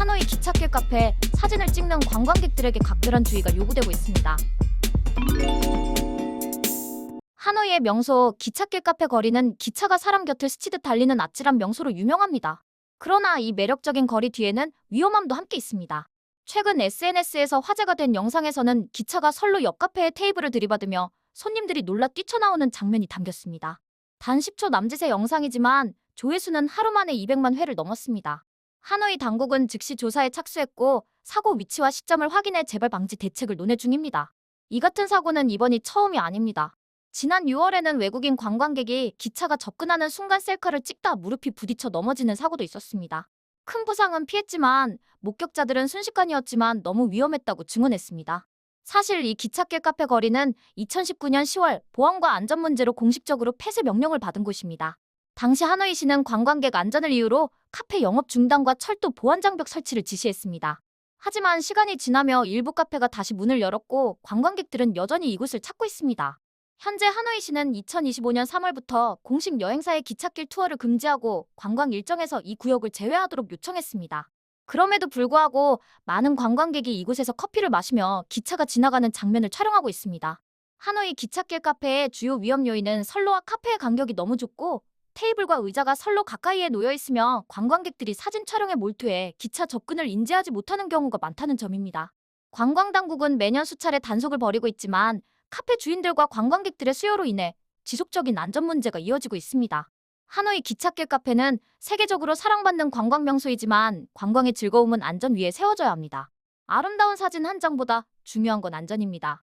하노이 기찻길 카페 사진을 찍는 관광객들에게 각별한 주의가 요구되고 있습니다. 하노이의 명소 기찻길 카페 거리는 기차가 사람 곁을 스치듯 달리는 아찔한 명소로 유명합니다. 그러나 이 매력적인 거리 뒤에는 위험함도 함께 있습니다. 최근 SNS에서 화제가 된 영상에서는 기차가 선로 옆 카페에 테이블을 들이받으며 손님들이 놀라 뛰쳐나오는 장면이 담겼습니다. 단 10초 남짓의 영상이지만 조회수는 하루 만에 200만 회를 넘었습니다. 하노이 당국은 즉시 조사에 착수했고 사고 위치와 시점을 확인해 재발 방지 대책을 논의 중입니다. 이 같은 사고는 이번이 처음이 아닙니다. 지난 6월에는 외국인 관광객이 기차가 접근하는 순간 셀카를 찍다 무릎이 부딪혀 넘어지는 사고도 있었습니다. 큰 부상은 피했지만 목격자들은 순식간이었지만 너무 위험했다고 증언했습니다. 사실 이 기찻길 카페 거리는 2019년 10월 보안과 안전 문제로 공식적으로 폐쇄 명령을 받은 곳입니다. 당시 하노이시는 관광객 안전을 이유로 카페 영업 중단과 철도 보안 장벽 설치를 지시했습니다. 하지만 시간이 지나며 일부 카페가 다시 문을 열었고 관광객들은 여전히 이곳을 찾고 있습니다. 현재 하노이시는 2025년 3월부터 공식 여행사의 기찻길 투어를 금지하고 관광 일정에서 이 구역을 제외하도록 요청했습니다. 그럼에도 불구하고 많은 관광객이 이곳에서 커피를 마시며 기차가 지나가는 장면을 촬영하고 있습니다. 하노이 기찻길 카페의 주요 위험 요인은 선로와 카페의 간격이 너무 좁고 테이블과 의자가 선로 가까이에 놓여 있으며 관광객들이 사진 촬영에 몰두해 기차 접근을 인지하지 못하는 경우가 많다는 점입니다. 관광당국은 매년 수차례 단속을 벌이고 있지만 카페 주인들과 관광객들의 수요로 인해 지속적인 안전 문제가 이어지고 있습니다. 하노이 기찻길 카페는 세계적으로 사랑받는 관광 명소이지만 관광의 즐거움은 안전 위에 세워져야 합니다. 아름다운 사진 한 장보다 중요한 건 안전입니다.